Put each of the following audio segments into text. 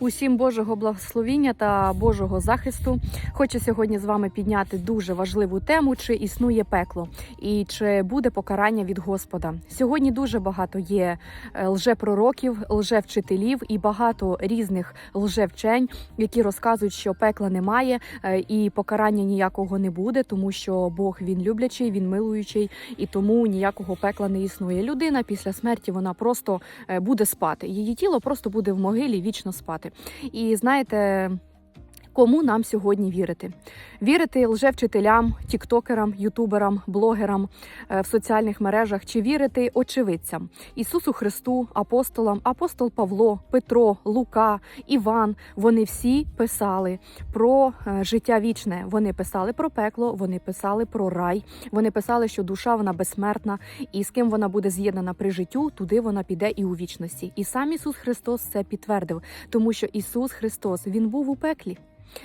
Усім Божого благословіння та Божого захисту. Хочу сьогодні з вами підняти дуже важливу тему: чи існує пекло і чи буде покарання від Господа. Сьогодні дуже багато є е, лжепророків, лжевчителів і багато різних лжевчень, які розказують, що пекла немає е, і покарання ніякого не буде, тому що Бог він люблячий, він милуючий, і тому ніякого пекла не існує. Людина після смерті вона просто е, буде спати. Її тіло просто буде в могилі вічно спати. І знаєте. Кому нам сьогодні вірити? Вірити лжевчителям, тіктокерам, ютуберам, блогерам е, в соціальних мережах чи вірити очевидцям Ісусу Христу, апостолам, апостол Павло, Петро, Лука, Іван. Вони всі писали про е, життя вічне. Вони писали про пекло, вони писали про рай. Вони писали, що душа вона безсмертна, і з ким вона буде з'єднана при життю, туди вона піде і у вічності. І сам Ісус Христос це підтвердив, тому що Ісус Христос Він був у пеклі.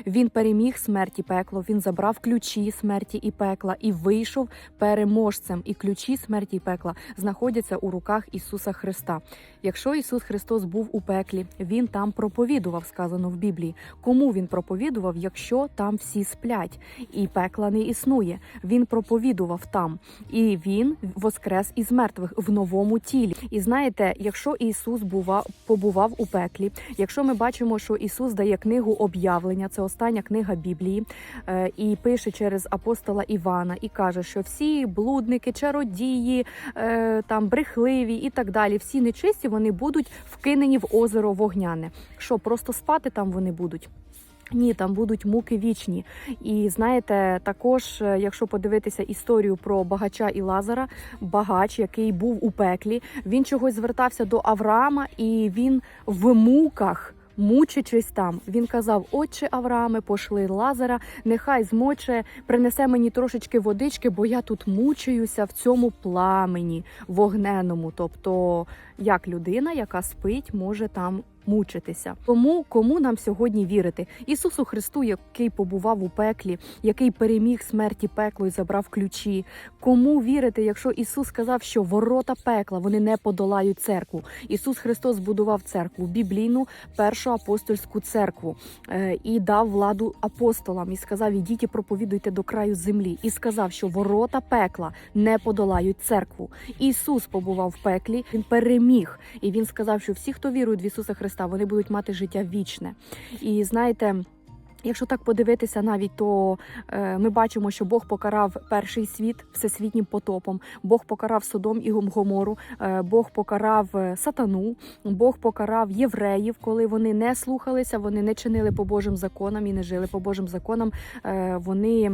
Він переміг смерті пекло, він забрав ключі смерті і пекла і вийшов переможцем. І ключі смерті і пекла знаходяться у руках Ісуса Христа. Якщо Ісус Христос був у пеклі, Він там проповідував, сказано в Біблії. Кому він проповідував, якщо там всі сплять, і пекла не існує. Він проповідував там, і він воскрес із мертвих в новому тілі. І знаєте, якщо Ісус бува, побував у пеклі, якщо ми бачимо, що Ісус дає книгу об'явлення, це остання книга Біблії, е, і пише через апостола Івана, і каже, що всі блудники, чародії, е, там брехливі і так далі, всі нечисті, вони будуть вкинені в озеро вогняне. Що просто спати там вони будуть? Ні, там будуть муки вічні. І знаєте, також, е, якщо подивитися історію про багача і Лазара, багач, який був у пеклі, він чогось звертався до Авраама, і він в муках. Мучачись там, він казав: Отче Аврааме, пошли Лазара, нехай змоче, принесе мені трошечки водички, бо я тут мучаюся в цьому пламені вогненому. Тобто, як людина, яка спить, може там мучитися. Тому кому нам сьогодні вірити? Ісусу Христу, який побував у пеклі, який переміг смерті пекло і забрав ключі. Кому вірити, якщо Ісус сказав, що ворота пекла вони не подолають церкву? Ісус Христос збудував церкву, біблійну першу апостольську церкву е, і дав владу апостолам і сказав: ідіть і проповідуйте до краю землі. І сказав, що ворота пекла не подолають церкву. Ісус побував в пеклі, він переміг, і він сказав, що всі, хто вірують в Ісуса Христа, вони будуть мати життя вічне. І знаєте. Якщо так подивитися, навіть то е, ми бачимо, що Бог покарав перший світ всесвітнім потопом. Бог покарав Содом і Гомору, е, Бог покарав е, сатану, Бог покарав євреїв, коли вони не слухалися, вони не чинили по Божим законам і не жили по Божим законам. Вони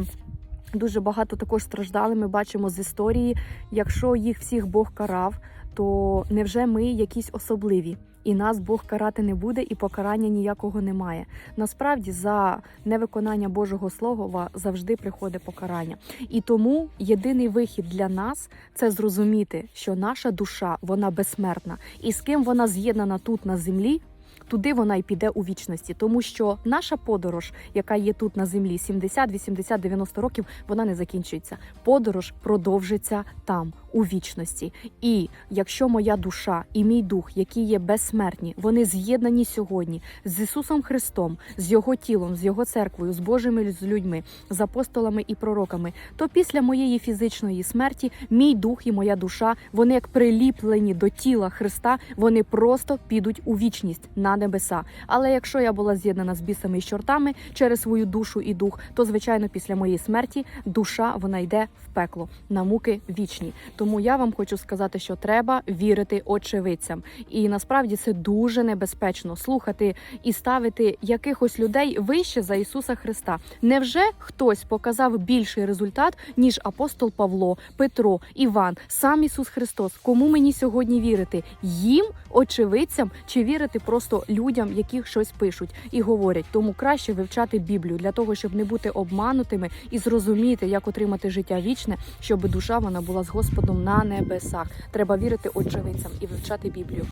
дуже багато також страждали. Ми бачимо з історії. Якщо їх всіх Бог карав, то невже ми якісь особливі? І нас Бог карати не буде, і покарання ніякого немає. Насправді за невиконання Божого Слова завжди приходить покарання. І тому єдиний вихід для нас це зрозуміти, що наша душа вона безсмертна, і з ким вона з'єднана тут на землі. Туди вона й піде у вічності, тому що наша подорож, яка є тут на землі, 70, 80, 90 років, вона не закінчується. Подорож продовжиться там, у вічності. І якщо моя душа і мій дух, які є безсмертні, вони з'єднані сьогодні з Ісусом Христом, з Його тілом, з Його церквою, з Божими з людьми, з апостолами і пророками, то після моєї фізичної смерті мій дух і моя душа, вони як приліплені до тіла Христа, вони просто підуть у вічність на небеса. Але якщо я була з'єднана з бісами і чортами через свою душу і дух, то звичайно після моєї смерті душа вона йде в пекло на муки вічні. Тому я вам хочу сказати, що треба вірити очевидцям, і насправді це дуже небезпечно слухати і ставити якихось людей вище за Ісуса Христа. Невже хтось показав більший результат ніж апостол Павло, Петро, Іван, сам Ісус Христос? Кому мені сьогодні вірити? Їм, очевидцям, чи вірити просто людям, які щось пишуть і говорять? Тому краще вивчати Біблію для того, щоб не бути обманутими і зрозуміти, як отримати життя вічне, щоб душа вона була з Господом на небесах. Треба вірити очевидцям і вивчати Біблію.